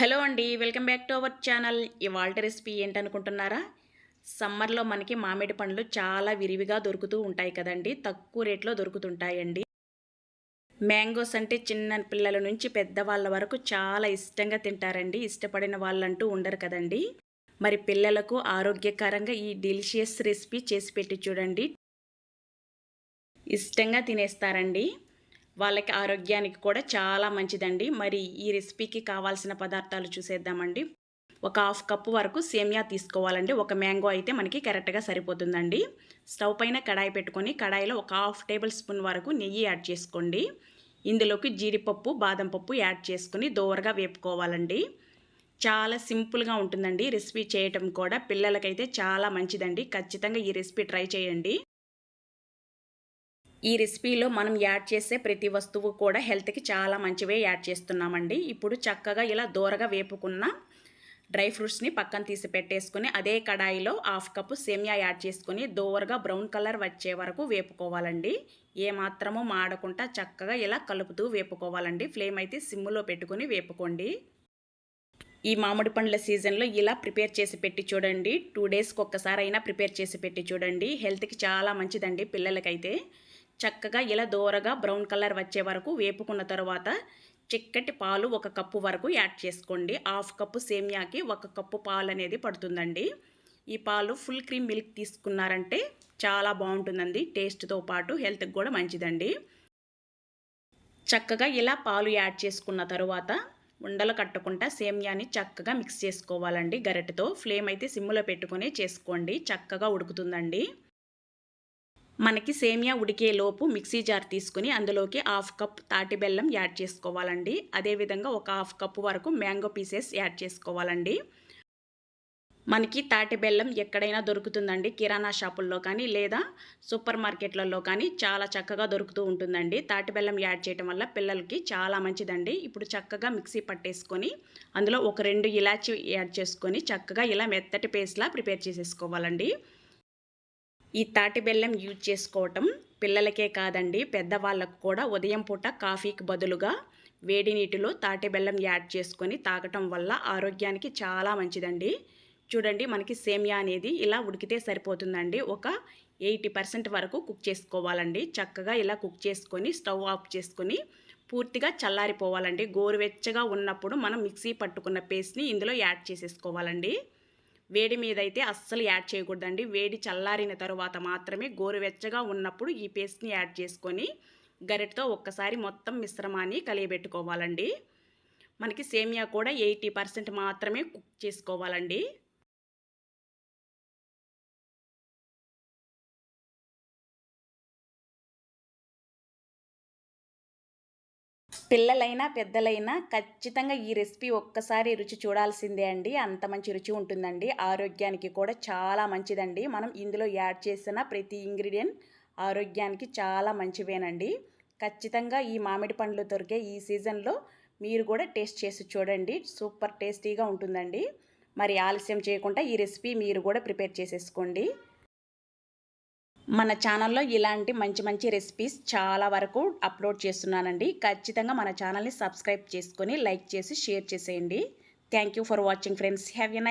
Hello అండి welcome back to our channel. ఇవాళ recipe ఏంటనుకుంటున్నారా? సమ్మర్లో మనకి మామిడి పండ్లు చాలా విరివిగా దొరుకుతూ ఉంటాయి కదండి. తక్కువ రేట్లో దొరుకుతుంటాయండి. మ్యాంగోస్ అంటే చిన్న పిల్లల నుంచి పెద్దవాళ్ళ వరకు చాలా ఇష్టంగా తింటారండి. ఇష్టపడిన వాళ్ళంటూ ఉండరు కదండి. మరి పిల్లలకు ఆరోగ్యకరంగా ఈ డెలిషియస్ రెసిపీ చేసి పెట్టి చూడండి. ఇష్టంగా తినేస్తారండి. వాళ్ళకి ఆరోగ్యానికి కూడా చాలా మంచిదండి. మరి ఈ రెసిపీకి కావాల్సిన పదార్థాలు చూసేద్దామండి. ఒక హాఫ్ కప్పు వరకు సేమియా తీసుకోవాలండి. ఒక మ్యాంగో అయితే మనకి కరెక్ట్గా సరిపోతుందండి. స్టవ్ పైన కడాయి పెట్టుకొని కడాయిలో ఒక హాఫ్ టేబుల్ స్పూన్ వరకు నెయ్యి యాడ్ చేసుకోండి. ఇందులోకి జీడిపప్పు బాదం పప్పు యాడ్ చేసుకుని దోరగా వేపుకోవాలండి. చాలా సింపుల్గా ఉంటుందండి రెసిపీ చేయటం కూడా. పిల్లలకైతే చాలా మంచిదండి. ఖచ్చితంగా ఈ రెసిపీ ట్రై చేయండి. ఈ రెసిపీలో మనం యాడ్ చేసే ప్రతి వస్తువు కూడా హెల్త్కి చాలా మంచివే యాడ్ చేస్తున్నామండి. ఇప్పుడు చక్కగా ఇలా దూరగా వేపుకున్న డ్రై ఫ్రూట్స్ని పక్కన తీసి పెట్టేసుకుని అదే కడాయిలో హాఫ్ కప్పు సేమియా యాడ్ చేసుకుని దోరగా బ్రౌన్ కలర్ వచ్చే వరకు వేపుకోవాలండి. ఏమాత్రమో మాడకుండా చక్కగా ఇలా కలుపుతూ వేపుకోవాలండి. ఫ్లేమ్ అయితే సిమ్ములో పెట్టుకుని వేపుకోండి. ఈ మామిడి పండ్ల సీజన్లో ఇలా ప్రిపేర్ చేసి పెట్టి చూడండి. టూ డేస్కి ఒక్కసారైనా ప్రిపేర్ చేసి పెట్టి చూడండి. హెల్త్కి చాలా మంచిదండి పిల్లలకైతే. చక్కగా ఇలా దోరగా బ్రౌన్ కలర్ వచ్చే వరకు వేపుకున్న తర్వాత చిక్కటి పాలు ఒక కప్పు వరకు యాడ్ చేసుకోండి. హాఫ్ కప్పు సేమియాకి ఒక కప్పు పాలు అనేది పడుతుందండి. ఈ పాలు ఫుల్ క్రీమ్ మిల్క్ తీసుకున్నారంటే చాలా బాగుంటుందండి. టేస్ట్తో పాటు హెల్త్కి కూడా మంచిదండి. చక్కగా ఇలా పాలు యాడ్ చేసుకున్న తరువాత ఉండలు కట్టకుండా సేమియాని చక్కగా మిక్స్ చేసుకోవాలండి గరిటెతో. ఫ్లేమ్ అయితే సిమ్లో పెట్టుకొని చేసుకోండి. చక్కగా ఉడుకుతుందండి. మనకి సేమియా ఉడికే లోపు మిక్సీ జార్ తీసుకుని అందులోకి హాఫ్ కప్ తాటి బెల్లం యాడ్ చేసుకోవాలండి. అదేవిధంగా ఒక హాఫ్ కప్ వరకు మ్యాంగో పీసెస్ యాడ్ చేసుకోవాలండి. మనకి తాటి బెల్లం ఎక్కడైనా దొరుకుతుందండి. కిరాణా షాపుల్లో కానీ లేదా సూపర్ మార్కెట్లలో కానీ చాలా చక్కగా దొరుకుతూ ఉంటుందండి. తాటి బెల్లం యాడ్ చేయడం వల్ల పిల్లలకి చాలా మంచిదండి. ఇప్పుడు చక్కగా మిక్సీ పట్టేసుకొని అందులో ఒక రెండు ఇలాచి యాడ్ చేసుకొని చక్కగా ఇలా మెత్తటి పేస్ట్లా ప్రిపేర్ చేసేసుకోవాలండి. ఈ తాటి బెల్లం యూజ్ చేసుకోవటం పిల్లలకే కాదండి పెద్దవాళ్ళకు కూడా ఉదయం పూట కాఫీకి బదులుగా వేడి నీటిలో తాటి బెల్లం యాడ్ చేసుకొని తాగటం వల్ల ఆరోగ్యానికి చాలా మంచిదండి. చూడండి మనకి సేమియా అనేది ఇలా ఉడికితే సరిపోతుందండి. ఒక ఎయిటీ పర్సెంట్ వరకు కుక్ చేసుకోవాలండి. చక్కగా ఇలా కుక్ చేసుకొని స్టవ్ ఆఫ్ చేసుకొని పూర్తిగా చల్లారిపోవాలండి. గోరువెచ్చగా ఉన్నప్పుడు మనం మిక్సీ పట్టుకున్న పేస్ట్ని ఇందులో యాడ్ చేసేసుకోవాలండి. వేడి మీద అయితే అస్సలు యాడ్ చేయకూడదండి. వేడి చల్లారిన తరువాత మాత్రమే గోరువెచ్చగా ఉన్నప్పుడు ఈ పేస్ట్ని యాడ్ చేసుకొని గరిటతో ఒక్కసారి మొత్తం మిశ్రమాన్ని కలియబెట్టుకోవాలండి. మనకి సేమియా కూడా ఎయిటీ పర్సెంట్ మాత్రమే కుక్ చేసుకోవాలండి. పిల్లలైనా పెద్దలైనా ఖచ్చితంగా ఈ రెసిపీ ఒక్కసారి రుచి చూడాల్సిందే అండి. అంత మంచి రుచి ఉంటుందండి. ఆరోగ్యానికి కూడా చాలా మంచిదండి. మనం ఇందులో యాడ్ చేసిన ప్రతి ఇంగ్రీడియంట్ ఆరోగ్యానికి చాలా మంచివేనండి. ఖచ్చితంగా ఈ మామిడి పండ్లు దొరికే ఈ సీజన్లో మీరు కూడా టేస్ట్ చేసి చూడండి. సూపర్ టేస్టీగా ఉంటుందండి. మరి ఆలస్యం చేయకుండా ఈ రెసిపీ మీరు కూడా ప్రిపేర్ చేసేసుకోండి. మన ఛానల్లో ఇలాంటి మంచి మంచి రెసిపీస్ చాలా వరకు అప్లోడ్ చేస్తున్నానండి. ఖచ్చితంగా మన ఛానల్ని సబ్స్క్రైబ్ చేసుకొని లైక్ చేసి షేర్ చేసేయండి. Thank you for watching friends have a nice